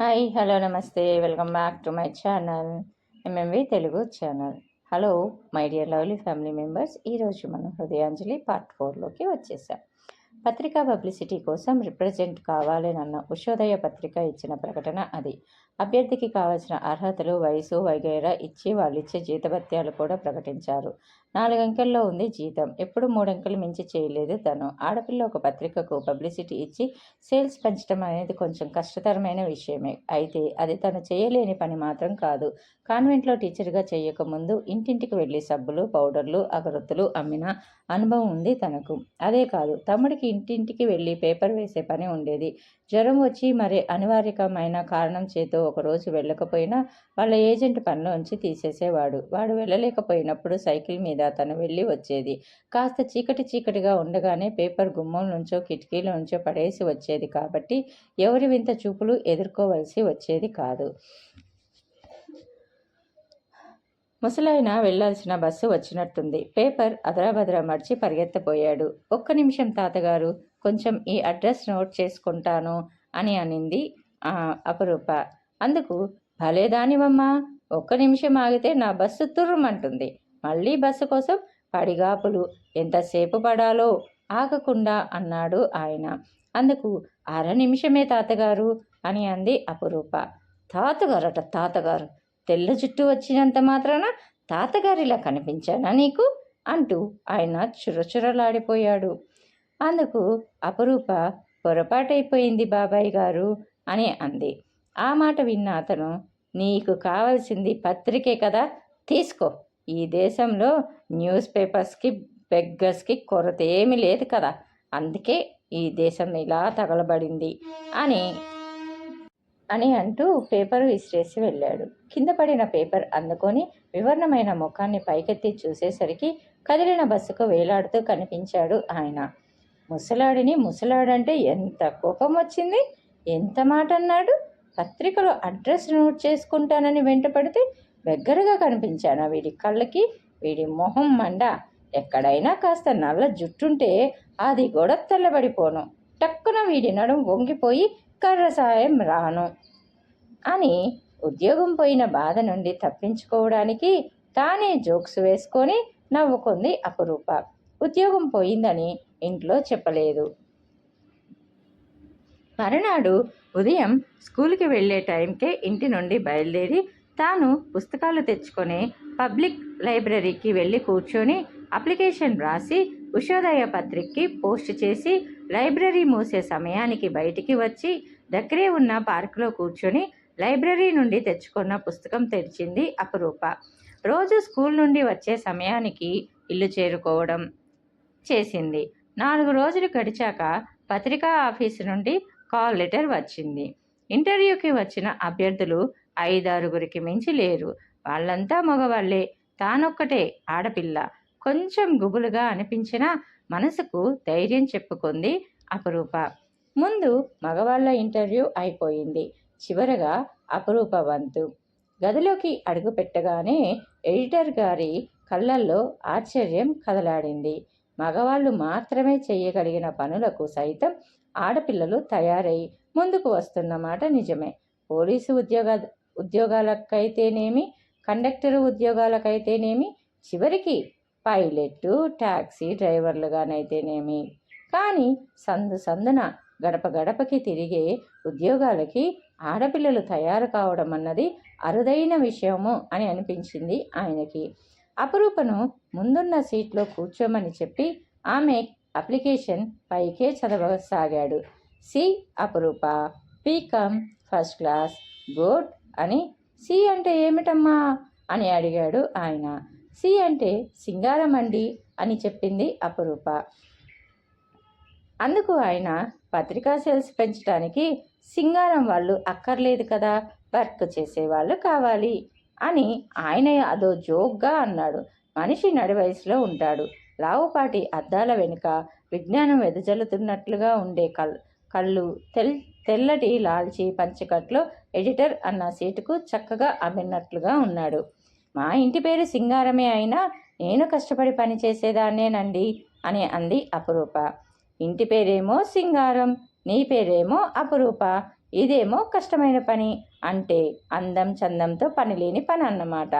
Hi hello నమస్తే. Welcome back to my channel. MMV Telugu channel. Hello my dear lovely family members ఈరోజు మనం హృదయాంజలి part ఫోర్లోకి వచ్చేసాం. పత్రికా publicity కోసం రిప్రజెంట్ కావాలనన్న ఉషోదయ పత్రిక ఇచ్చిన ప్రకటన అది. అభ్యర్థికి కావాల్సిన అర్హతలు వయసు వగైరా ఇచ్చి వాళ్ళు ఇచ్చే జీతభత్యాలు కూడా ప్రకటించారు. నాలుగంకెల్లో ఉంది జీతం. ఎప్పుడు మూడంకెలు మించి చేయలేదు తను. ఆడపిల్ల ఒక పత్రికకు పబ్లిసిటీ ఇచ్చి సేల్స్ పెంచడం అనేది కొంచెం కష్టతరమైన విషయమే. అయితే అది తను చేయలేని పని మాత్రం కాదు. కాన్వెంట్లో టీచర్గా చేయకముందు ఇంటింటికి వెళ్ళి సబ్బులు పౌడర్లు అగరొత్తులు అమ్మిన అనుభవం ఉంది తనకు. అదే కాదు తమ్ముడికి ఇంటింటికి వెళ్ళి పేపర్ వేసే పని ఉండేది. జ్వరం వచ్చి మరి అనివార్యకమైన కారణం చేతో ఒకరోజు వెళ్ళకపోయినా వాళ్ళ ఏజెంట్ పనిలోంచి తీసేసేవాడు. వాడు వెళ్ళలేకపోయినప్పుడు సైకిల్ మీద తను వెళ్ళి వచ్చేది. కాస్త చీకటి చీకటిగా ఉండగానే పేపర్ గుమ్మం నుంచో కిటికీల నుంచో పడేసి వచ్చేది కాబట్టి ఎవరి వింత చూపులు ఎదుర్కోవలసి వచ్చేది కాదు. ముసలాయన వెళ్ళాల్సిన బస్సు వచ్చినట్టుంది. పేపర్ అదరాబదరా మర్చి పరిగెత్తపోయాడు ఒక్క నిమిషం తాతగారు కొంచెం ఈ అడ్రస్ నోట్ చేసుకుంటాను అని అనింది అపరూప. అందుకు భలేదానివమ్మా ఒక్క నిమిషం ఆగితే నా బస్సు తుర్రమంటుంది. మళ్ళీ బస్సు కోసం పడిగాపులు. ఎంతసేపు పడాలో ఆగకుండా అన్నాడు ఆయన. అందుకు అర నిమిషమే తాతగారు అని అంది అపురూప. తాతగారట తాతగారు తెల్ల జుట్టు వచ్చినంత మాత్రాన తాతగారిలా కనిపించానా నీకు? అంటూ ఆయన చురచురలాడిపోయాడు. అందుకు అపరూప పొరపాటైపోయింది బాబాయ్ గారు అని అంది. ఆ మాట విన్న అతను నీకు కావలసింది పత్రికే కదా తీసుకో. ఈ దేశంలో న్యూస్ పేపర్స్కి బెగ్గర్స్కి కొరత ఏమీ లేదు కదా అందుకే ఈ దేశం ఇలా తగలబడింది అని అని అంటూ పేపర్ విసిరేసి వెళ్ళాడు. కింద పడిన పేపర్ అందుకొని వివరణమైన ముఖాన్ని పైకెత్తి చూసేసరికి కదిలిన బస్సుకు వేలాడుతూ కనిపించాడు ఆయన. ముసలాడిని ముసలాడంటే ఎంత కోపం వచ్చింది? ఎంత మాట అన్నాడు? పత్రికలో అడ్రస్ నోట్ చేసుకుంటానని వెంటపడితే దగ్గరగా కనిపించాను వీడి కళ్ళకి? వీడి మొహం మండ. ఎక్కడైనా కాస్త నల్ల జుట్టుంటే అది గొడవ తెల్లబడిపోను. టక్కున వీడి నడుం వంగిపోయి కర్ర సాయం రాను. అని ఉద్యోగం పోయిన బాధ నుండి తప్పించుకోవడానికి తానే జోక్స్ వేసుకొని నవ్వుకుంది అపురూప. ఉద్యోగం పోయిందని ఇంట్లో చెప్పలేదు. మరునాడు ఉదయం స్కూల్కి వెళ్ళే టైంకే ఇంటి నుండి బయలుదేరి తాను పుస్తకాలు తెచ్చుకొని పబ్లిక్ లైబ్రరీకి వెళ్ళి కూర్చొని అప్లికేషన్ రాసి ఉషోదయ పత్రికకి పోస్ట్ చేసి లైబ్రరీ మూసే సమయానికి బయటికి వచ్చి దగ్గరే ఉన్న పార్కులో కూర్చొని లైబ్రరీ నుండి తెచ్చుకున్న పుస్తకం తెరిచింది అపరూప. రోజు స్కూల్ నుండి వచ్చే సమయానికి ఇల్లు చేరుకోవడం చేసింది. నాలుగు రోజులు గడిచాక పత్రికా ఆఫీసు నుండి కాల్ లెటర్ వచ్చింది. ఇంటర్వ్యూకి వచ్చిన అభ్యర్థులు ఐదారుగురికి మించి లేరు. వాళ్ళంతా మగవాళ్ళే. తానొక్కటే ఆడపిల్ల. కొంచెం గుబులుగా అనిపించిన మనసుకు ధైర్యం చెప్పుకుంది అపరూప. ముందు మగవాళ్ళ ఇంటర్వ్యూ అయిపోయింది. చివరగా అపరూప వంతు. గదిలోకి అడుగుపెట్టగానే ఎడిటర్ గారి కళ్ళల్లో ఆశ్చర్యం కదలాడింది. మగవాళ్ళు మాత్రమే చేయగలిగిన పనులకు సైతం ఆడపిల్లలు తయారై ముందుకు వస్తున్నమాట నిజమే. పోలీసు ఉద్యోగ ఉద్యోగాలకైతేనేమి కండక్టర్ ఉద్యోగాలకైతేనేమి చివరికి పైలెట్టు ట్యాక్సీ డ్రైవర్లుగానైతేనేమి? కానీ సందు సందున గడప గడపకి తిరిగే ఉద్యోగాలకి ఆడపిల్లలు తయారు కావడం అన్నది అరుదైన విషయము అని అనిపించింది ఆయనకి. అపరూపను ముందున్న సీట్లో కూర్చోమని చెప్పి ఆమె అప్లికేషన్ పైకే చదవసాగాడు. సి. అపరూప పీకమ్ ఫస్ట్ క్లాస్ గుడ్ అని సి అంటే ఏమిటమ్మా? అని అడిగాడు ఆయన. సి అంటే సింగారం అండి అని చెప్పింది అపరూప. అందుకు ఆయన పత్రికా సేల్స్ పెంచడానికి సింగారం వాళ్ళు అక్కర్లేదు కదా వర్క్ చేసేవాళ్ళు కావాలి అని ఆయన అదో జోక్గా అన్నాడు. మనిషి నడి వయసులో ఉంటాడు. లావుపాటి అద్దాల వెనుక విజ్ఞానం వెదజల్లుతున్నట్లుగా ఉండే కల్ కళ్ళు తెల్ తెల్లటి లాల్చి పంచకట్లో ఎడిటర్ అన్న సీటుకు చక్కగా అమ్మినట్లుగా ఉన్నాడు. మా ఇంటి పేరు సింగారమే అయినా నేను కష్టపడి పని చేసేదాన్నేనండి అని అంది అపురూప. ఇంటి పేరేమో సింగారం నీ పేరేమో అపురూప ఇదేమో కష్టమైన పని అంటే అందం చందంతో పని లేని పని అన్నమాట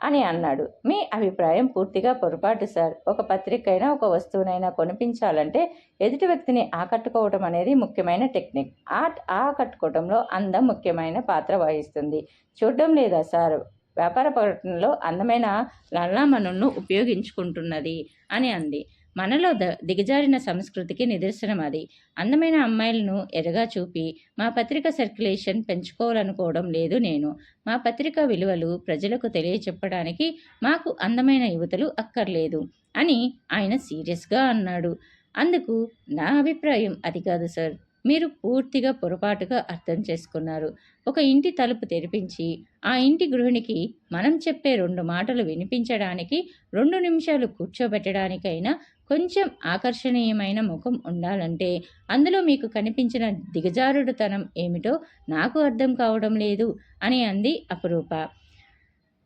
అని అన్నాడు. మీ అభిప్రాయం పూర్తిగా పొరపాటు సార్. ఒక పత్రికైనా ఒక వస్తువునైనా కొనిపించాలంటే ఎదుటి వ్యక్తిని ఆకట్టుకోవటం అనేది ముఖ్యమైన టెక్నిక్. ఆర్ట్ ఆకట్టుకోవటంలో అందం ముఖ్యమైన పాత్ర వహిస్తుంది. చూడడం లేదా సార్? వ్యాపార ప్రకటనలో అందమైన లల్లామణులను ఉపయోగించుకుంటున్నది అని అంది. మనలో ద దిగజారిన సంస్కృతికి నిదర్శనం అది. అందమైన అమ్మాయిలను ఎరగా చూపి మా పత్రిక సర్క్యులేషన్ పెంచుకోవాలనుకోవడం లేదు నేను. మా పత్రిక విలువలు ప్రజలకు తెలియచెప్పడానికి మాకు అందమైన యువతలు అక్కర్లేదు అని ఆయన సీరియస్గా అన్నాడు. అందుకు నా అభిప్రాయం అది కాదు సార్. మీరు పూర్తిగా పొరపాటుగా అర్థం చేసుకున్నారు. ఒక ఇంటి తలుపు తెరిపించి ఆ ఇంటి గృహిణికి మనం చెప్పే రెండు మాటలు వినిపించడానికి రెండు నిమిషాలు కూర్చోబెట్టడానికైనా కొంచెం ఆకర్షణీయమైన ముఖం ఉండాలంటే అందులో మీకు కనిపించిన దిగజారుడుతనం ఏమిటో నాకు అర్థం కావడం లేదు అని అంది అపురూప.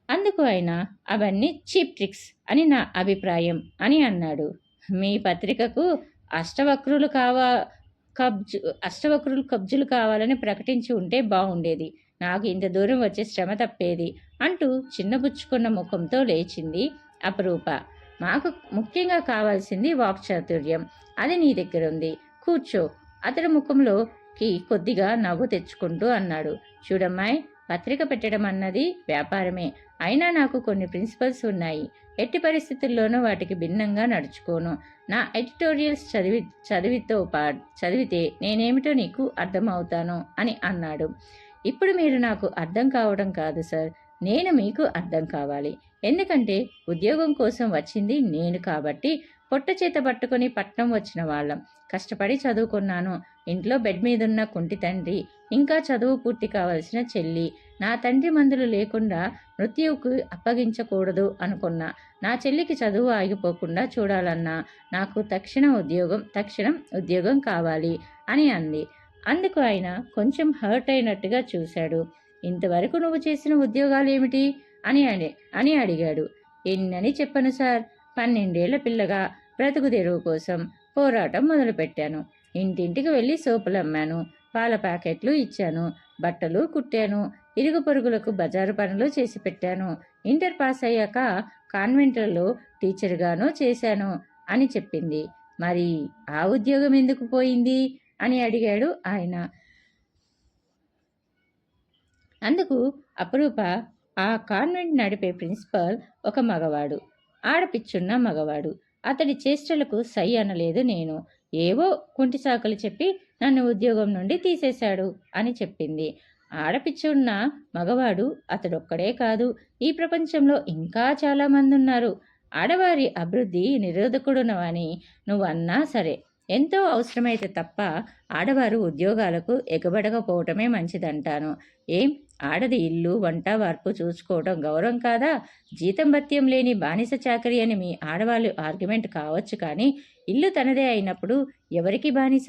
అందుకు ఆయన అవన్నీ చీప్ ట్రిక్స్ అని నా అభిప్రాయం అని అన్నాడు. మీ పత్రికకు అష్టవక్రులు కావా కబ్జు అష్టవక్రులు కబ్జులు కావాలని ప్రకటించి ఉంటే బాగుండేది. నాకు ఇంత దూరం వచ్చే శ్రమ తప్పేది? అంటూ చిన్నబుచ్చుకున్న ముఖంతో లేచింది అపరూప. మాకు ముఖ్యంగా కావాల్సింది వాక్చాతుర్యం అది నీ దగ్గర ఉంది. కూర్చో. అతడి ముఖంలోకి కొద్దిగా నవ్వు తెచ్చుకుంటూ అన్నాడు. చూడమ్మాయి పత్రిక పెట్టడం అన్నది వ్యాపారమే. అయినా నాకు కొన్ని ప్రిన్సిపల్స్ ఉన్నాయి. ఎట్టి పరిస్థితుల్లోనూ వాటికి భిన్నంగా నడుచుకోను. నా ఎడిటోరియల్స్ చదివి చదివితో పా చదివితే నేనేమిటో నీకు అర్థమవుతాను అని అన్నాడు. ఇప్పుడు మీరు నాకు అర్థం కావడం కాదు సార్. నేను మీకు అర్థం కావాలి. ఎందుకంటే ఉద్యోగం కోసం వచ్చింది నేను కాబట్టి పొట్ట చేత పట్టుకొని పట్నం వచ్చిన వాళ్ళం. కష్టపడి చదువుకున్నాను. ఇంట్లో బెడ్ మీదున్న కుంటి తండ్రి ఇంకా చదువు పూర్తి కావలసిన చెల్లి నా తండ్రి మందులు లేకుండా మృత్యువుకు అప్పగించకూడదు అనుకున్నా. నా చెల్లికి చదువు ఆగిపోకుండా చూడాలన్నా నాకు తక్షణ ఉద్యోగం తక్షణం ఉద్యోగం కావాలి అని అంది. అందుకు ఆయన కొంచెం హర్ట్ అయినట్టుగా చూశాడు. ఇంతవరకు నువ్వు చేసిన ఉద్యోగాలు ఏమిటి? అని అని అడిగాడు. ఎన్నని చెప్పను సార్? పన్నెండేళ్ళ పిల్లగా బ్రతుకు తెరువు కోసం పోరాటం మొదలుపెట్టాను. ఇంటింటికి వెళ్ళి సోపులు అమ్మాను పాల ప్యాకెట్లు ఇచ్చాను బట్టలు కుట్టాను ఇరుగు పొరుగులకు బజారు పనులు చేసి పెట్టాను. ఇంటర్ పాస్ అయ్యాక కాన్వెంట్లలో టీచర్గానో చేశాను అని చెప్పింది. మరి ఆ ఉద్యోగం ఎందుకు పోయింది? అని అడిగాడు ఆయన. అందుకు అపరూప ఆ కాన్వెంట్ నడిపే ప్రిన్సిపల్ ఒక మగవాడు ఆడపిచ్చున్న మగవాడు. అతడి చేష్టలకు సై అనలేదు నేను. ఏవో కుంటి సాకులు చెప్పి నన్ను ఉద్యోగం నుండి తీసేశాడు అని చెప్పింది. ఆడపిచ్చున్న మగవాడు అతడొక్కడే కాదు. ఈ ప్రపంచంలో ఇంకా చాలామంది ఉన్నారు ఆడవారి అభివృద్ధి నిరోధకుడునవని నువ్వన్నా సరే. ఎంతో అవసరమైతే తప్ప ఆడవారు ఉద్యోగాలకు ఎగబడకపోవటమే మంచిదంటాను. ఏం? ఆడది ఇల్లు వంట వార్పు చూసుకోవడం గౌరవం కాదా? జీతం భత్యం లేని బానిస చాకరీ అని మీ ఆడవాళ్ళు ఆర్గ్యుమెంట్ కావచ్చు కానీ ఇల్లు తనదే అయినప్పుడు ఎవరికి బానిస?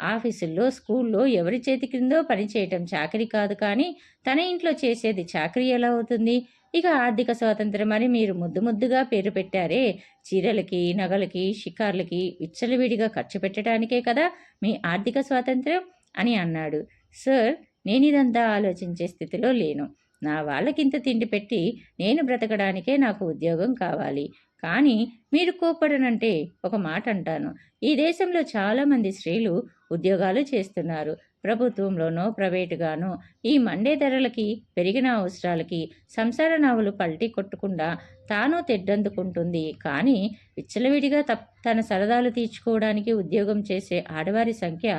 ఆఫీసుల్లో స్కూల్లో ఎవరి చేతి క్రిందో పనిచేయటం చాకరీ కాదు కానీ తన ఇంట్లో చేసేది చాకరీ ఎలా అవుతుంది? ఇక ఆర్థిక స్వాతంత్రం అని మీరు ముద్దు ముద్దుగా పేరు పెట్టారే. చీరలకి నగలకి షికార్లకి విచ్చలవిడిగా ఖర్చు పెట్టడానికే కదా మీ ఆర్థిక స్వాతంత్రం అని అన్నాడు. సార్ నేను ఇదంతా ఆలోచించే స్థితిలో లేను. నా వాళ్ళకింత తిండి పెట్టి నేను బ్రతకడానికే నాకు ఉద్యోగం కావాలి. కానీ మీరు కోప్పడనంటే ఒక మాట అంటాను ఈ దేశంలో చాలామంది స్త్రీలు ఉద్యోగాలు చేస్తున్నారు. ప్రభుత్వంలోనో ప్రైవేటుగానో ఈ మండే ధరలకి పెరిగిన అవసరాలకి సంసార నావులు పల్టీ కొట్టకుండా తాను తెడ్డందుకుంటుంది. కానీ విచ్చలవిడిగా తప్ తన సరదాలు తీర్చుకోవడానికి ఉద్యోగం చేసే ఆడవారి సంఖ్య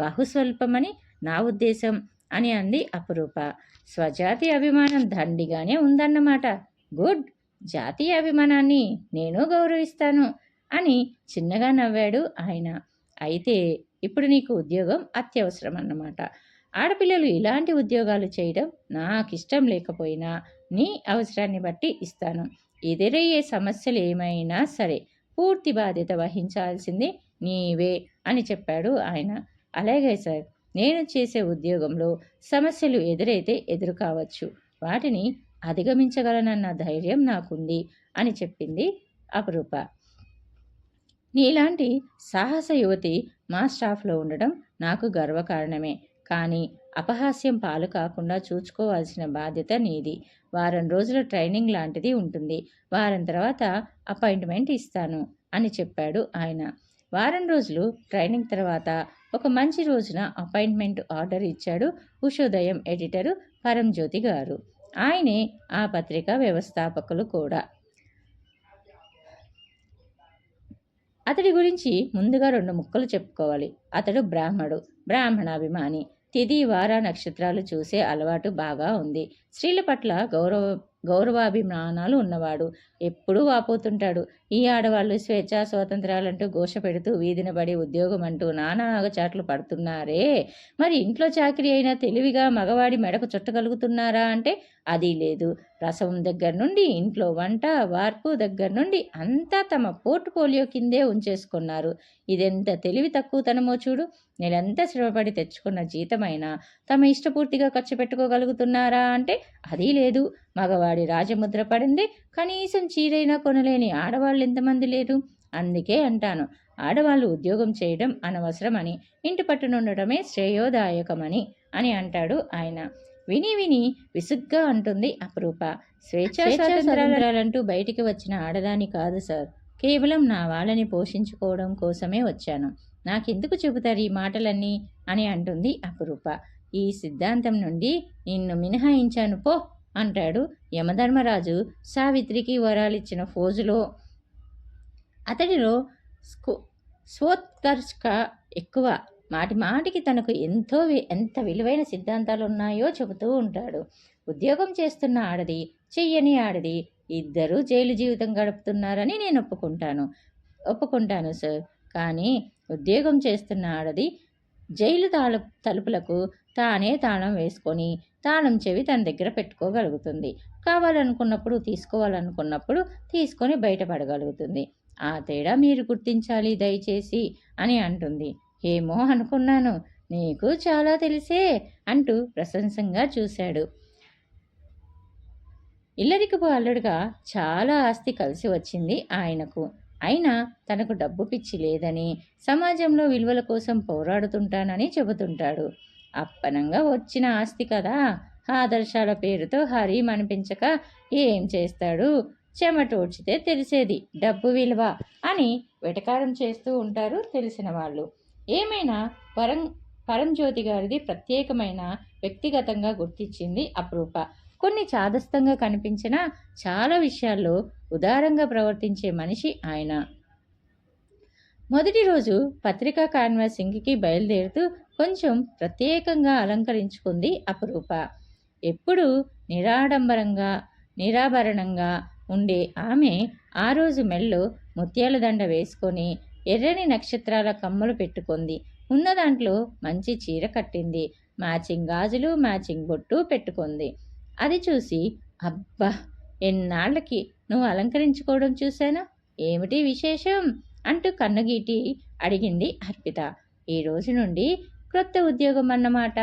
బహుస్వల్పమని నా ఉద్దేశం. అని అంది అపరూప. స్వజాతి అభిమానం దండిగానే ఉందన్నమాట. గుడ్! జాతీయ అభిమానాన్ని నేను గౌరవిస్తాను అని చిన్నగా నవ్వాడు ఆయన. అయితే ఇప్పుడు నీకు ఉద్యోగం అత్యవసరం అన్నమాట ఆడపిల్లలు ఇలాంటి ఉద్యోగాలు చేయడం నాకు ఇష్టం లేకపోయినా నీ అవసరాన్ని బట్టి ఇస్తాను. ఎదురయ్యే సమస్యలు ఏమైనా సరే పూర్తి బాధ్యత వహించాల్సింది నీవే అని చెప్పాడు ఆయన. అలాగే సార్ నేను చేసే ఉద్యోగంలో సమస్యలు ఎదురైతే ఎదురు కావచ్చు వాటిని అధిగమించగలనన్న ధైర్యం నాకుంది అని చెప్పింది అపరూప. నీలాంటి సాహస యువతి మా స్టాఫ్లో ఉండడం నాకు గర్వకారణమే. కానీ అపహాస్యం పాలు కాకుండా చూసుకోవాల్సిన బాధ్యత నీది. వారం రోజుల ట్రైనింగ్ లాంటిది ఉంటుంది. వారం తర్వాత అపాయింట్మెంట్ ఇస్తాను అని చెప్పాడు ఆయన. వారం రోజులు ట్రైనింగ్ తర్వాత ఒక మంచి రోజున అపాయింట్మెంట్ ఆర్డర్ ఇచ్చాడు ఉషోదయం ఎడిటరు పరంజ్యోతి గారు. ఆయనే ఆ పత్రిక వ్యవస్థాపకులు కూడా. అతడి గురించి ముందుగా రెండు ముక్కలు చెప్పుకోవాలి. అతడు బ్రాహ్మడు బ్రాహ్మణాభిమాని. తిది వార నక్షత్రాలు చూసే అలవాటు బాగా ఉంది. స్త్రీల పట్ల గౌరవ గౌరవాభిమానాలు ఉన్నవాడు ఎప్పుడూ వాపోతుంటాడు. ఈ ఆడవాళ్ళు స్వేచ్ఛ స్వాతంత్రాలంటూ ఘోష పెడుతూ వీధిన పడి ఉద్యోగం అంటూ నానా చాట్లు పడుతున్నారే. మరి ఇంట్లో చాకరీ అయినా తెలివిగా మగవాడి మెడకు చుట్టగలుగుతున్నారా అంటే అది లేదు. రసం దగ్గర నుండి ఇంట్లో వంట వార్పు దగ్గర నుండి అంతా తమ పోర్ట్ఫోలియో కిందే ఉంచేసుకున్నారు. ఇదెంత తెలివి తక్కువతనమో చూడు. నేనెంత శ్రమపడి తెచ్చుకున్న జీతమైనా తమ ఇష్టపూర్తిగా ఖర్చు పెట్టుకోగలుగుతున్నారా అంటే అది లేదు. మగవాడి రాజముద్ర పడింది. కనీసం చీరైనా కొనలేని ఆడవాళ్ళు ఎంతమంది లేరు? అందుకే అంటాను. ఆడవాళ్ళు ఉద్యోగం చేయడం అనవసరమని ఇంటి పట్టునుండటమే శ్రేయోదాయకమని అని అంటాడు ఆయన. విని విని విసుగ్గా అంటుంది అపరూప. స్వేచ్ఛా స్వాతంత్రాలంటూ బయటికి వచ్చిన ఆడదాని కాదు సార్. కేవలం నా వాళ్ళని పోషించుకోవడం కోసమే వచ్చాను. నాకెందుకు చెబుతారు ఈ మాటలన్నీ? అని అంటుంది అపరూప. ఈ సిద్ధాంతం నుండి నిన్ను మినహాయించాను పో అంటాడు యమధర్మరాజు సావిత్రికి వరాలిచ్చిన ఫోజులో. అతడిలో స్కో స్వోత్కర్షక ఎక్కువ. మాటి మాటికి తనకు ఎంతో ఎంత విలువైన సిద్ధాంతాలు ఉన్నాయో చెబుతూ ఉంటాడు. ఉద్యోగం చేస్తున్న ఆడది చెయ్యని ఆడది ఇద్దరూ జైలు జీవితం గడుపుతున్నారని నేను ఒప్పుకుంటాను. ఒప్పుకుంటాను సార్. కానీ ఉద్యోగం చేస్తున్న ఆడది జైలు తాళ తలుపులకు తానే తాళం వేసుకొని తాళం చెవి తన దగ్గర పెట్టుకోగలుగుతుంది. కావాలనుకున్నప్పుడు తీసుకోవాలనుకున్నప్పుడు తీసుకొని బయటపడగలుగుతుంది. ఆ తేడా మీరు గుర్తించాలి దయచేసి అని అంటుంది. ఏమో అనుకున్నాను. నీకు చాలా తెలిసే అంటూ ప్రశంసంగా చూశాడు. ఇల్లరికపు అల్లుడుగా చాలా ఆస్తి కలిసి వచ్చింది ఆయనకు. అయినా తనకు డబ్బు పిచ్చి లేదని సమాజంలో విలువల కోసం పోరాడుతుంటానని చెబుతుంటాడు. అప్పనంగా వచ్చిన ఆస్తి కదా. ఆదర్శాల పేరుతో హరి మనిపించక ఏం చేస్తాడు? చెమటోడ్చితే తెలిసేది డబ్బు విలువ అని వెటకారం చేస్తూ ఉంటారు తెలిసిన వాళ్ళు. ఏమైనా పరం పరంజ్యోతి గారిది ప్రత్యేకమైన వ్యక్తిగతంగా గుర్తించింది అప్రూప. కొన్ని చాదస్తంగా కనిపించిన చాలా విషయాల్లో ఉదారంగా ప్రవర్తించే మనిషి ఆయన. మొదటి రోజు పత్రికా కాన్వాసింగ్కి బయలుదేరుతూ కొంచెం ప్రత్యేకంగా అలంకరించుకుంది అపరూప. ఎప్పుడు నిరాడంబరంగా నిరాభరణంగా ఉండే ఆమె ఆ రోజు మెల్లో ముత్యాల దండ వేసుకొని ఎర్రని నక్షత్రాల కమ్మలు పెట్టుకుంది. ఉన్న దాంట్లో మంచి చీర కట్టింది. మ్యాచింగ్ గాజులు మ్యాచింగ్ బొట్టు పెట్టుకుంది. అది చూసి అబ్బా! ఎన్నాళ్ళకి నువ్వు అలంకరించుకోవడం చూశాను? ఏమిటి విశేషం? అంటూ కన్నుగీటి అడిగింది అర్పిత. ఈ రోజు నుండి క్రొత్త ఉద్యోగం అన్నమాట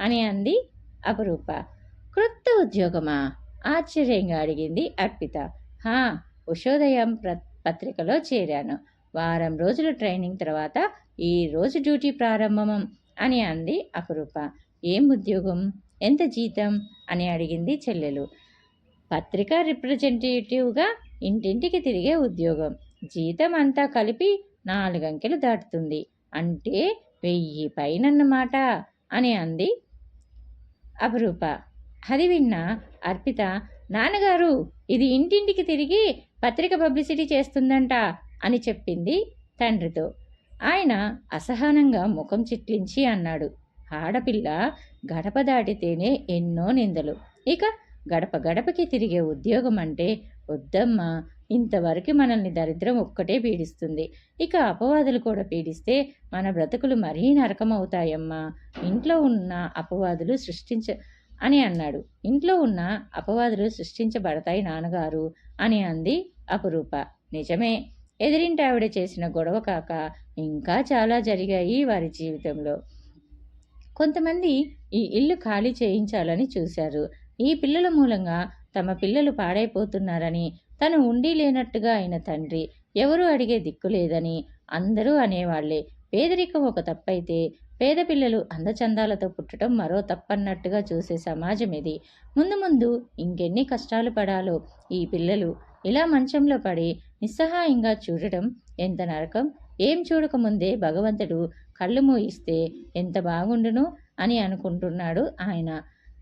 అని అంది అపరూప. క్రొత్త ఉద్యోగమా? ఆశ్చర్యంగా అడిగింది అర్పిత. హా ఉషోదయం ప్ర పత్రికలో చేరాను. వారం రోజుల ట్రైనింగ్ తర్వాత ఈ రోజు డ్యూటీ ప్రారంభం అని అంది అపరూప. ఏం ఉద్యోగం? ఎంత జీతం? అని అడిగింది చెల్లెలు. పత్రికా రిప్రజెంటేటివ్గా ఇంటింటికి తిరిగే ఉద్యోగం. జీతం అంతా కలిపి నాలుగంకెలు దాటుతుంది. అంటే వెయ్యి పైనన్నమాట అని అంది అపరూప. అది విన్న అర్పిత నాన్నగారు ఇది ఇంటింటికి తిరిగి పత్రిక పబ్లిసిటీ చేస్తుందంట అని చెప్పింది తండ్రితో. ఆయన అసహనంగా ముఖం చిట్లించి అన్నాడు ఆడపిల్ల గడప దాటితేనే ఎన్నో నిందలు. ఇక గడప గడపకి తిరిగే ఉద్యోగం అంటే వద్దమ్మా. ఇంతవరకు మనల్ని దరిద్రం ఒక్కటే పీడిస్తుంది. ఇక అపవాదులు కూడా పీడిస్తే మన బ్రతుకులు మరీ నరకమవుతాయమ్మా. ఇంట్లో ఉన్న అపవాదులు సృష్టించ అని అన్నాడు. ఇంట్లో ఉన్న అపవాదులు సృష్టించబడతాయి నాన్నగారు అని అంది అపురూప. నిజమే. ఎదిరింటి ఆవిడ చేసిన గొడవ కాక ఇంకా చాలా జరిగాయి వారి జీవితంలో. కొంతమంది ఈ ఇల్లు ఖాళీ చేయించాలని చూశారు. ఈ పిల్లల మూలంగా తమ పిల్లలు పాడైపోతున్నారని తను ఉండి లేనట్టుగా అయిన తండ్రి ఎవరూ అడిగే దిక్కు లేదని అందరూ అనేవాళ్ళే. పేదరికం ఒక తప్పైతే పేద పిల్లలు అందచందాలతో పుట్టడం మరో తప్పన్నట్టుగా చూసే సమాజం ఇది. ముందు ముందు ఇంకెన్ని కష్టాలు పడాలో ఈ పిల్లలు ఇలా మంచంలో పడి నిస్సహాయంగా చూడటం ఎంత నరకం? ఏం చూడకముందే భగవంతుడు కళ్ళు మూయిస్తే ఎంత బాగుండును అని అనుకుంటున్నాడు ఆయన.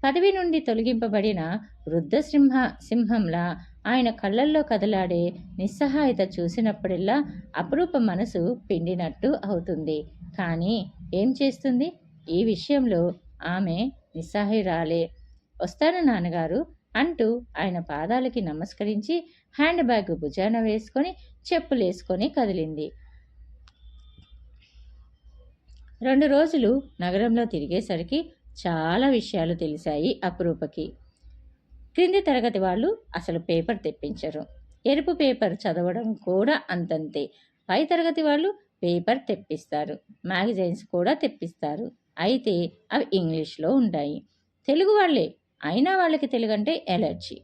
పదవి నుండి తొలగింపబడిన వృద్ధ సింహ సింహంలా ఆయన కళ్ళల్లో కదలాడే నిస్సహాయత చూసినప్పుడల్లా అపురూప మనసు పిండినట్టు అవుతుంది. కానీ ఏం చేస్తుంది? ఈ విషయంలో ఆమె నిస్సహాయురాలే. వస్తాను నాన్నగారు అంటూ ఆయన పాదాలకి నమస్కరించి హ్యాండ్ బ్యాగ్ భుజాన వేసుకొని చెప్పులేసుకొని కదిలింది. రెండు రోజులు నగరంలో తిరిగేసరికి చాలా విషయాలు తెలిసాయి అపురూపకి. క్రింది తరగతి వాళ్ళు అసలు పేపర్ తెప్పించరు. ఎరుపు పేపర్ చదవడం కూడా అంతంతే. పై తరగతి వాళ్ళు పేపర్ తెప్పిస్తారు. మ్యాగజైన్స్ కూడా తెప్పిస్తారు. అయితే అవి ఇంగ్లీష్లో ఉంటాయి. తెలుగు వాళ్ళే. అయినా వాళ్ళకి తెలుగు అంటే ఎలర్జీ.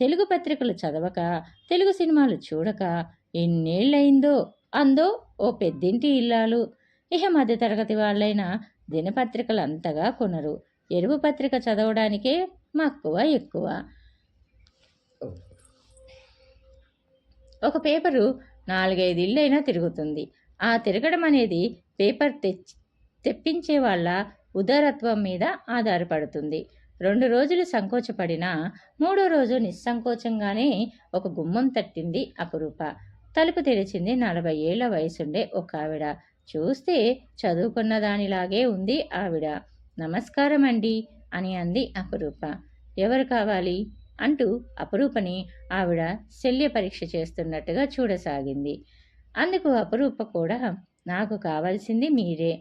తెలుగు పత్రికలు చదవక తెలుగు సినిమాలు చూడక ఎన్నేళ్ళయిందో అందో ఓ పెద్దింటి ఇల్లాలు. ఇహ మధ్యతరగతి వాళ్ళైనా దినపత్రికలు అంతగా కొనరు. ఎరువు పత్రిక చదవడానికే మక్కువ ఎక్కువ. ఒక పేపరు నాలుగైదు ఇళ్ళైనా తిరుగుతుంది. ఆ తిరగడం అనేది పేపర్ తెచ్చి తెప్పించే వాళ్ళ ఉదారత్వం మీద ఆధారపడుతుంది. రెండు రోజులు సంకోచపడినా మూడో రోజు నిస్సంకోచంగానే ఒక గుమ్మం తట్టింది అపురూప. తలుపు తెరిచింది నలభై ఏళ్ళ వయసుండే ఒక ఆవిడ చూస్తే చదువుకున్న దానిలాగే ఉంది ఆవిడ. నమస్కారం అండి అని అంది అపురూప. ఎవరు కావాలి? అంటూ అపురూపని ఆవిడ శల్య పరీక్ష చేస్తున్నట్టుగా చూడసాగింది. అందుకు అపురూప కూడా నాకు కావాల్సింది మీరే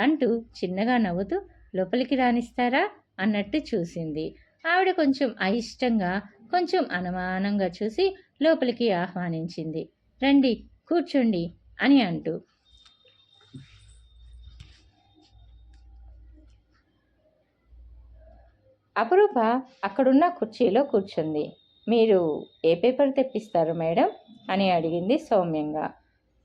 అంటూ చిన్నగా నవ్వుతూ లోపలికి రానిస్తారా? అన్నట్టు చూసింది. ఆవిడ కొంచెం అయిష్టంగా కొంచెం అనుమానంగా చూసి లోపలికి ఆహ్వానించింది. రండి కూర్చోండి అని అంటూ అపరూప అక్కడున్న కుర్చీలో కూర్చుంది. మీరు ఏ పేపర్ తెప్పిస్తారు మేడం? అని అడిగింది సౌమ్యంగా.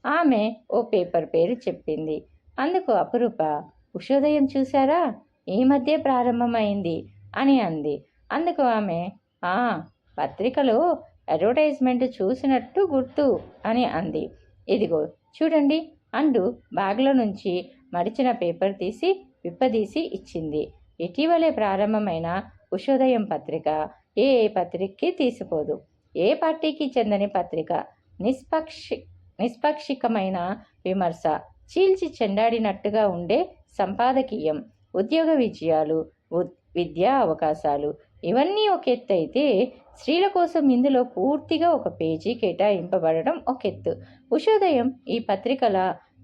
ఆమె ఓ పేపర్ పేరు చెప్పింది. అందుకు అపరూప ఉషోదయం చూసారా ఈ మధ్య ప్రారంభమైంది అని అంది. అందుకు ఆమె ఆ పత్రికలో అడ్వర్టైజ్మెంట్ చూసినట్టు గుర్తు అని అంది. ఇదిగో చూడండి అంటూ బ్యాగ్లో నుంచి మడిచిన పేపర్ తీసి విప్పదీసి ఇచ్చింది. ఇటీవలే ప్రారంభమైన ఉషోదయం పత్రిక ఏ పత్రికకి తీసిపోదు. ఏ పార్టీకి చెందని పత్రిక? నిష్పక్షి నిష్పాక్షికమైన విమర్శ చీల్చి చెండాడినట్టుగా ఉండే సంపాదకీయం ఉద్యోగ విజయాలు విద్యా అవకాశాలు ఇవన్నీ ఒక ఎత్తు అయితే స్త్రీల కోసం ఇందులో పూర్తిగా ఒక పేజీ కేటాయింపబడడం ఒక ఎత్తు. ఉషోదయం ఈ పత్రికల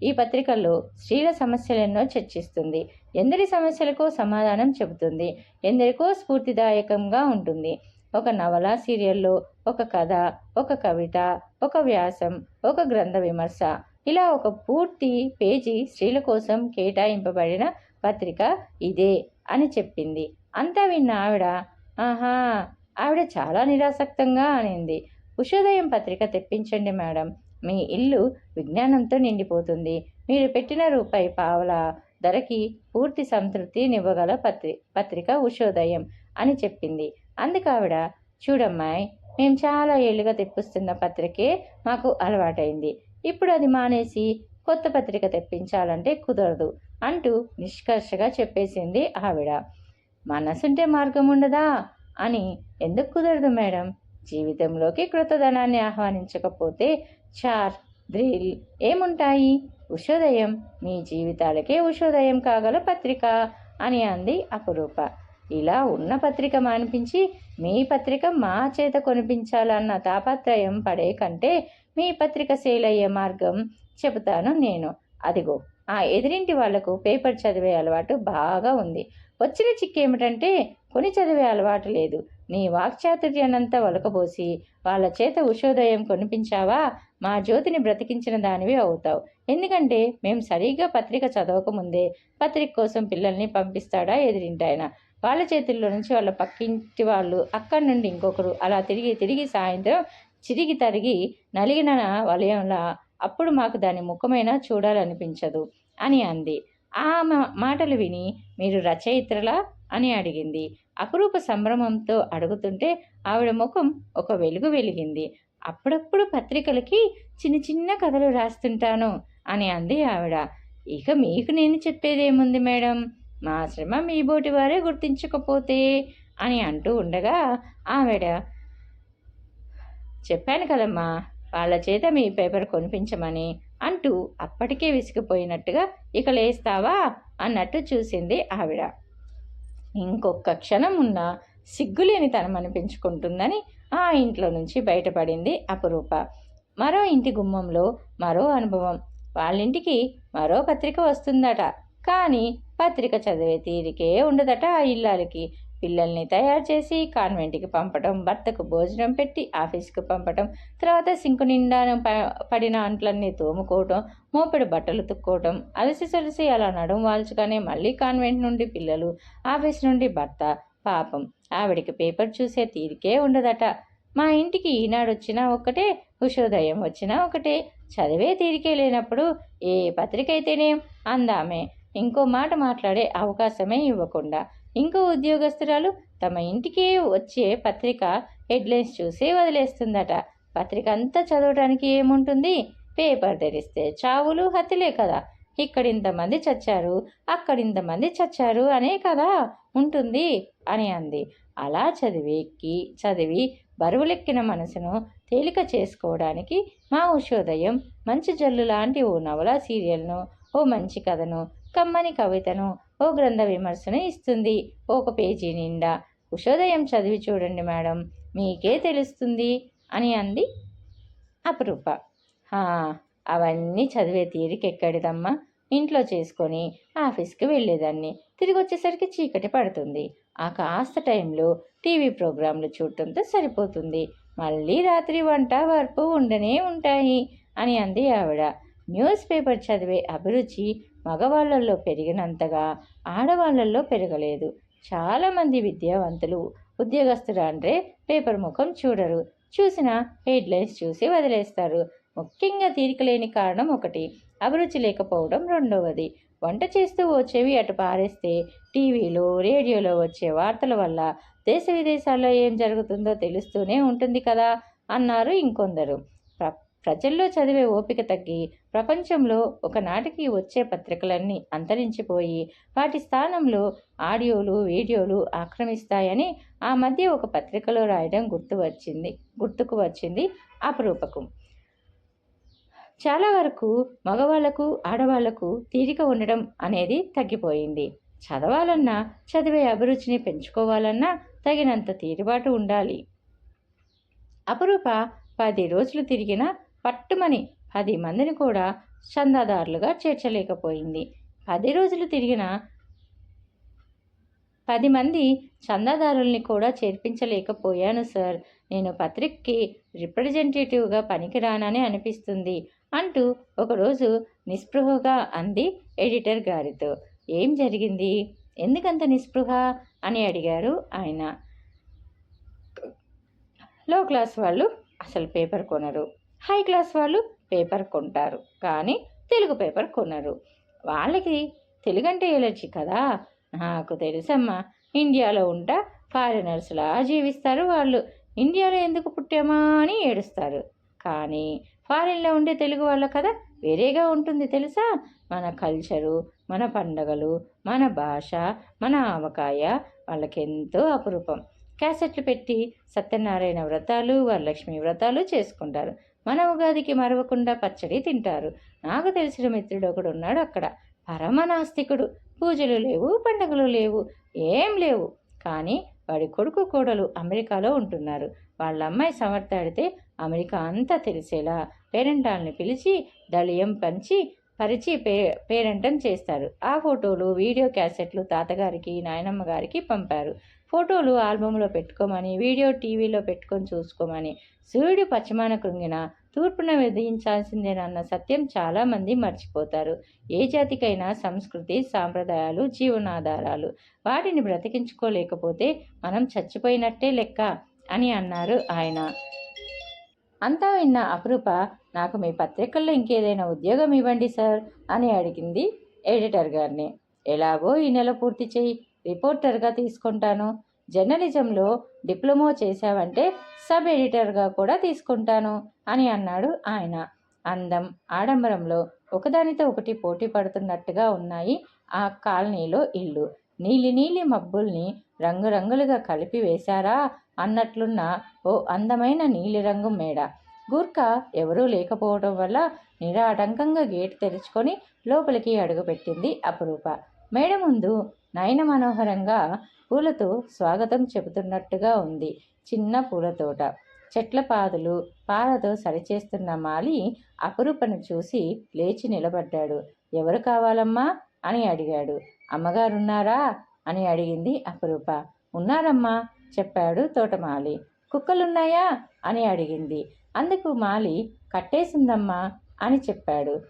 ఈ పత్రికల్లో స్త్రీల సమస్యలెన్నో చర్చిస్తుంది. ఎందరి సమస్యలకు సమాధానం చెబుతుంది. ఎందరికో స్ఫూర్తిదాయకంగా ఉంటుంది. ఒక నవల సీరియల్లో ఒక కథ ఒక కవిత ఒక వ్యాసం ఒక గ్రంథ విమర్శ. ఇలా ఒక పూర్తి పేజీ స్త్రీల కోసం కేటాయింపబడిన పత్రిక ఇదే అని చెప్పింది. అంతా విన్న ఆవిడ ఆహా ఆవిడ చాలా నిరాసక్తంగా అనింది. ఉషోదయం పత్రిక తెప్పించండి మేడం. మీ ఇల్లు విజ్ఞానంతో నిండిపోతుంది. మీరు పెట్టిన రూపాయి పావల ధరకి పూర్తి సంతృప్తినివ్వగల పత్రి పత్రిక ఉషోదయం అని చెప్పింది. అందుకు ఆవిడ చూడమ్మాయి మేము చాలా ఏళ్ళుగా తెప్పిస్తున్న పత్రికే మాకు అలవాటైంది. ఇప్పుడు అది మానేసి కొత్త పత్రిక తెప్పించాలంటే కుదరదు అంటూ నిష్కర్షగా చెప్పేసింది ఆవిడ. మనసుంటే మార్గం ఉండదా అని ఎందుకు కుదరదు మేడం? జీవితంలోకి కృతధనాన్ని ఆహ్వానించకపోతే చార్ డ్రిల్ ఏముంటాయి? ఉషోదయం మీ జీవితాలకే ఉషోదయం కాగల పత్రిక అని అంది అపురూప. ఇలా ఉన్న పత్రిక మానిపించి మీ పత్రిక మా చేత కొనిపించాలన్న తాపత్రయం పడే కంటే మీ పత్రిక సేల్ అయ్యే మార్గం చెబుతాను నేను. అదిగో ఆ ఎదిరింటి వాళ్ళకు పేపర్ చదివే అలవాటు బాగా ఉంది. వచ్చిన చిక్కేమిటంటే కొని చదివే అలవాటు లేదు. నీ వాక్చాతుర్యానంతా వలకబోసి వాళ్ళ చేత ఉషోదయం కొనిపించావా? మా జ్యోతిని బ్రతికించిన దానివి అవుతావు. ఎందుకంటే మేము సరిగ్గా పత్రిక చదవకముందే పత్రిక కోసం పిల్లల్ని పంపిస్తాడా ఎదిరింటాయన? వాళ్ళ చేతుల్లో నుంచి వాళ్ళ పక్కింటి వాళ్ళు అక్కడి నుండి ఇంకొకరు అలా తిరిగి తిరిగి సాయంత్రం చిరిగి తరిగి నలిగిన వలయంలా అప్పుడు మాకు దాని ముఖమైనా చూడాలనిపించదు అని అంది. ఆ మా- మాటలు విని మీరు రచయిత్రలా? అని అడిగింది. అపురూప సంభ్రమంతో అడుగుతుంటే ఆవిడ ముఖం ఒక వెలుగు వెలిగింది. అప్పుడప్పుడు పత్రికలకి చిన్న చిన్న కథలు రాస్తుంటాను అని అంది ఆవిడ. ఇక మీకు నేను చెప్పేదేముంది మేడం? మా శ్రమ మీ బోటి వారే గుర్తించకపోతే? అని అంటూ ఉండగా ఆవిడ చెప్పాను కదమ్మా వాళ్ళ చేత మీ పేపర్ కొనిపించమని అంటూ అప్పటికే విసిగిపోయినట్టుగా ఇక లేస్తావా? అన్నట్టు చూసింది ఆవిడ. ఇంకొక క్షణం ఉన్న సిగ్గులేనితనం అనిపించుకుంటుందని ఆ ఇంట్లో నుంచి బయటపడింది అపురూప. మరో ఇంటి గుమ్మంలో మరో అనుభవం. వాళ్ళింటికి మరో పత్రిక వస్తుందట. కానీ పత్రిక చదివే తీరికే ఉండదట ఆ ఇల్లాలకి. పిల్లల్ని తయారు చేసి కాన్వెంట్కి పంపటం భర్తకు భోజనం పెట్టి ఆఫీస్కి పంపటం తర్వాత సింకు నిండా ప- పడిన అంట్లన్నీ తోముకోవటం మోపెడు బట్టలు తుక్కోవటం అలసి సొలసి అలా నడుము వాల్చుగానే మళ్ళీ కాన్వెంట్ నుండి పిల్లలు ఆఫీస్ నుండి భర్త పాపం. ఆవిడికి పేపర్ చూసే తీరికే ఉండదట. మా ఇంటికి ఈనాడు వచ్చినా ఒక్కటే ఉషోదయం వచ్చినా ఒకటే చదివే తీరికే లేనప్పుడు ఏ పత్రిక అయితేనేం అందామే. ఇంకో మాట మాట్లాడే అవకాశమే ఇవ్వకుండా. ఇంకో ఉద్యోగస్తురాలు తమ ఇంటికి వచ్చే పత్రిక హెడ్లైన్స్ చూసి వదిలేస్తుందట. పత్రిక అంతా చదవడానికి ఏముంటుంది? పేపర్ తెరిస్తే చావులు హత్యలే కదా. ఇక్కడ ఇంతమంది చచ్చారు అక్కడ ఇంతమంది చచ్చారు అనే కదా ఉంటుంది అని అంది. అలా చదివేకి చదివి బరువులెక్కిన మనసును తేలిక చేసుకోవడానికి మా ఉషోదయం మంచి జల్లు లాంటి ఓ నవల సీరియల్ను ఓ మంచి కథను కమ్మని కవితను ఓ గ్రంథ విమర్శను ఇస్తుంది. ఒక పేజీ నిండా ఉషోదయం చదివి చూడండి మేడం మీకే తెలుస్తుంది అని అంది అపరూప. "హా, అవన్నీ చదివే తీరికెక్కడిదమ్మా ఇంట్లో చేసుకొని ఆఫీస్కి వెళ్ళేదాన్ని. తిరిగి వచ్చేసరికి చీకటి పడుతుంది. ఆ కాస్త టైంలో టీవీ ప్రోగ్రాంలు చూడటంతో సరిపోతుంది. మళ్ళీ రాత్రి వంట వరపు ఉండనే ఉంటాయి అని అంది ఆవిడ. న్యూస్ పేపర్ చదివే అభిరుచి మగవాళ్ళల్లో పెరిగినంతగా ఆడవాళ్ళల్లో పెరగలేదు. చాలామంది విద్యావంతులు ఉద్యోగస్తులు అంటే పేపర్ ముఖం చూడరు. చూసిన హెడ్లైన్స్ చూసి వదిలేస్తారు. ముఖ్యంగా తీరికలేని కారణం ఒకటి. అభిరుచి లేకపోవడం రెండవది. వంట చేస్తూ ఓ చెవి అటు పారేస్తే టీవీలో రేడియోలో వచ్చే వార్తల వల్ల దేశ విదేశాల్లో ఏం జరుగుతుందో తెలుస్తూనే ఉంటుంది కదా అన్నారు ఇంకొందరు. ప్ర ప్రజల్లో చదివే ఓపిక తగ్గి ప్రపంచంలో ఒకనాటికి వచ్చే పత్రికలన్నీ అంతరించిపోయి వాటి స్థానంలో ఆడియోలు వీడియోలు ఆక్రమిస్తాయని ఆ మధ్య ఒక పత్రికలో రాయడం గుర్తు వచ్చింది గుర్తుకు వచ్చింది అపురూపకం. చాలా వరకు మగవాళ్ళకు ఆడవాళ్ళకు తీరిక ఉండడం అనేది తగ్గిపోయింది. చదవాలన్నా చదివే అభిరుచిని పెంచుకోవాలన్నా తగినంత తీరుబాటు ఉండాలి. అపురూప పది రోజులు తిరిగిన పట్టుమని పది మందిని కూడా చందాదారులుగా చేర్చలేకపోయింది. పది రోజులు తిరిగిన పది మంది చందాదారుల్ని కూడా చేర్పించలేకపోయాను సార్. నేను పత్రికకి రిప్రజెంటేటివ్గా పనికిరానని అనిపిస్తుంది. అంటూ ఒకరోజు నిస్పృహగా అంది ఎడిటర్ గారితో. ఏం జరిగింది? ఎందుకంత నిస్పృహ? అని అడిగారు ఆయన. లో క్లాస్ వాళ్ళు అసలు పేపర్ కొనరు. హై క్లాస్ వాళ్ళు పేపర్ కొంటారు. కానీ తెలుగు పేపర్ కొనరు. వాళ్ళకి తెలుగు అంటే ఎలర్జీ కదా? నాకు తెలుసమ్మా. ఇండియాలో ఉంటా ఫారినర్స్లా జీవిస్తారు వాళ్ళు. ఇండియాలో ఎందుకు పుట్టామా? అని ఏడుస్తారు. కానీ ఫారిన్లో ఉండే తెలుగు వాళ్ళ కథ వేరేగా ఉంటుంది తెలుసా? మన కల్చరు మన పండగలు మన భాష మన ఆవకాయ వాళ్ళకెంతో అపురూపం. క్యాసెట్లు పెట్టి సత్యనారాయణ వ్రతాలు వరలక్ష్మి వ్రతాలు చేసుకుంటారు. మన ఉగాదికి మరవకుండా పచ్చడి తింటారు. నాకు తెలిసిన మిత్రుడు ఒకడు ఉన్నాడు అక్కడ. పరమనాస్తికుడు పూజలు లేవు పండుగలు లేవు ఏం లేవు. కానీ వాడి కొడుకు కోడలు అమెరికాలో ఉంటున్నారు. వాళ్ళ అమ్మాయి సమర్థాడితే అమెరికా అంతా తెలిసేలా పేరెంటాల్ని పిలిచి దళియం పంచి పరిచి పే పేరెంటం చేస్తారు. ఆ ఫోటోలు వీడియో క్యాసెట్లు తాతగారికి నాయనమ్మ గారికి పంపారు. ఫోటోలు ఆల్బంలో పెట్టుకోమని వీడియో టీవీలో పెట్టుకొని చూసుకోమని సూర్యుడు పశ్చిమాన కృంగిన తూర్పున విధించాల్సిందేనన్న సత్యం చాలామంది మర్చిపోతారు. ఏ జాతికైనా సంస్కృతి సాంప్రదాయాలు జీవనాధారాలు వాటిని బ్రతికించుకోలేకపోతే మనం చచ్చిపోయినట్టే లెక్క అని అన్నారు ఆయన. అంతా విన్న అపరూప నాకు మీ పత్రికల్లో ఇంకేదైనా ఉద్యోగం ఇవ్వండి సార్ అని అడిగింది ఎడిటర్ గారిని. ఎలాగో ఈ నెల పూర్తి చేయి రిపోర్టర్గా తీసుకుంటాను. జర్నలిజంలో డిప్లొమా చేశావంటే సబ్ ఎడిటర్గా కూడా తీసుకుంటాను అని అన్నాడు ఆయన. అందం ఆడంబరంలో ఒకదానితో ఒకటి పోటీ పడుతున్నట్టుగా ఉన్నాయి ఆ కాలనీలో ఇల్లు. నీలి నీలి మబ్బుల్ని రంగురంగులుగా కలిపి వేశారా? అన్నట్లున్న ఓ అందమైన నీలిరంగు మేడ. గూర్ఖా ఎవరూ లేకపోవడం వల్ల నిరాటంకంగా గేటు తెరుచుకొని లోపలికి అడుగుపెట్టింది అపరూప. మేడ ముందు నయన మనోహరంగా పూలతో స్వాగతం చెబుతున్నట్టుగా ఉంది చిన్న పూల తోట. చెట్ల పాదులు పాలతో సరిచేస్తున్న మాలి అపురూపను చూసి లేచి నిలబడ్డాడు. ఎవరు కావాలమ్మా? అని అడిగాడు. అమ్మగారున్నారా? అని అడిగింది అపరూప. ఉన్నారమ్మా? చెప్పాడు తోటమాలి. కుక్కలున్నాయా? అని అడిగింది. అందుకు మాలి కట్టేసిందమ్మా అని చెప్పాడు.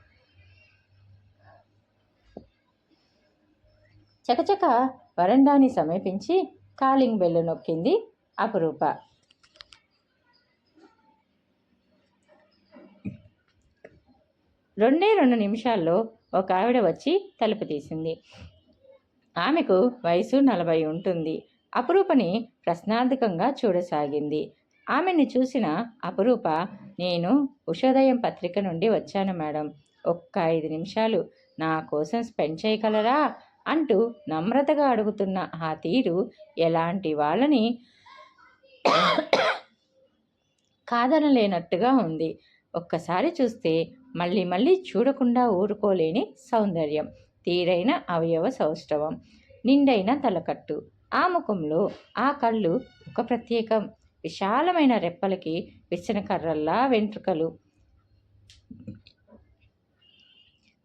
చకచక వరండాని సమీపించి కాలింగ్ బెల్లు నొక్కింది అపరూప. రెండే రెండు నిమిషాల్లో ఒక ఆవిడ వచ్చి తలుపు తీసింది. ఆమెకు వయసు నలభై ఉంటుంది. అపరూపని ప్రశ్నార్థకంగా చూడసాగింది. ఆమెను చూసిన అపరూప నేను ఉషోదయం పత్రిక నుండి వచ్చాను మేడం. ఒక్క ఐదు నిమిషాలు నా కోసం స్పెండ్ చేయగలరా? అంటూ నమ్రతగా అడుగుతున్న ఆ తీరు ఎలాంటి వాళ్ళని కాదనలేనట్టుగా ఉంది. ఒక్కసారి చూస్తే మళ్ళీ మళ్ళీ చూడకుండా ఊరుకోలేని సౌందర్యం. తీరైన అవయవ సౌష్ఠవం. నిండైన తలకట్టు. ఆ ముఖంలో ఆ కళ్ళు ఒక ప్రత్యేకం. విశాలమైన రెప్పలకి విచ్చిన కర్రల్లా వెంట్రుకలు.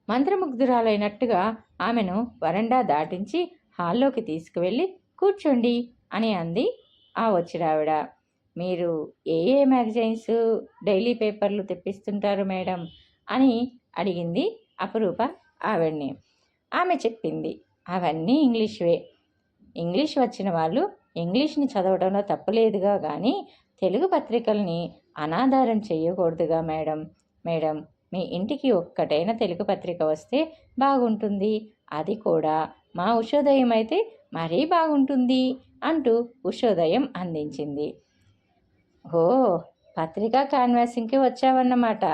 మంత్రముగ్ధురాలైనట్టుగా ఆమెను వరండా దాటించి హాల్లోకి తీసుకువెళ్ళి కూర్చోండి అని అంది ఆ వచ్చిరావిడ మీరు ఏ ఏ మ్యాగజైన్స్ డైలీ పేపర్లు తెప్పిస్తుంటారు మేడం? అని అడిగింది అపరూప ఆవిడ్ని. ఆమె చెప్పింది అవన్నీ ఇంగ్లీష్వే. ఇంగ్లీష్ వచ్చిన వాళ్ళు ఇంగ్లీష్ని చదవడంలో తప్పలేదుగా కానీ తెలుగు పత్రికల్ని అనాధారం చేయకూడదుగా మేడం. మేడం మీ ఇంటికి ఒక్కటైన తెలుగు పత్రిక వస్తే బాగుంటుంది. అది కూడా. మా ఉషోదయం అయితే మరీ బాగుంటుంది అంటూ ఉషోదయం అందించింది. ఓ పత్రికా కాన్వాసింగ్కి వచ్చావన్నమాట.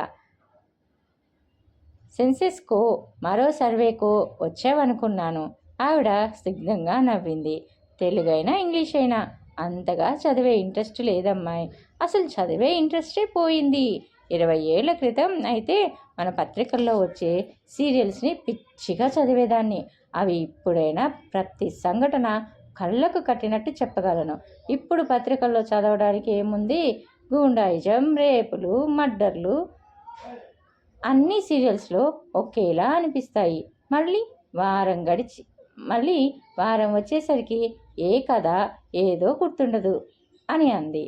సెన్సెస్కో మరో సర్వేకో వచ్చావనుకున్నాను. ఆవిడ స్నిగ్ధంగా నవ్వింది. తెలుగైనా ఇంగ్లీష్ అయినా అంతగా చదివే ఇంట్రెస్ట్ లేదమ్మాయి. అసలు చదివే ఇంట్రెస్టే పోయింది. ఇరవై ఏళ్ళ క్రితం అయితే మన పత్రికల్లో వచ్చే సీరియల్స్ని పిచ్చిగా చదివేదాన్ని. అవి ఇప్పుడైనా ప్రతి సంఘటన కళ్ళకు కట్టినట్టు చెప్పగలను. ఇప్పుడు పత్రికల్లో చదవడానికి ఏముంది? గూండాయిజం రేపులు మర్డర్లు అన్ని సీరియల్స్లో ఒకేలా అనిపిస్తాయి. మళ్ళీ వారం గడిచి మళ్ళీ వారం వచ్చేసరికి ఏ కథ ఏదో గుర్తుండదు అని అంది.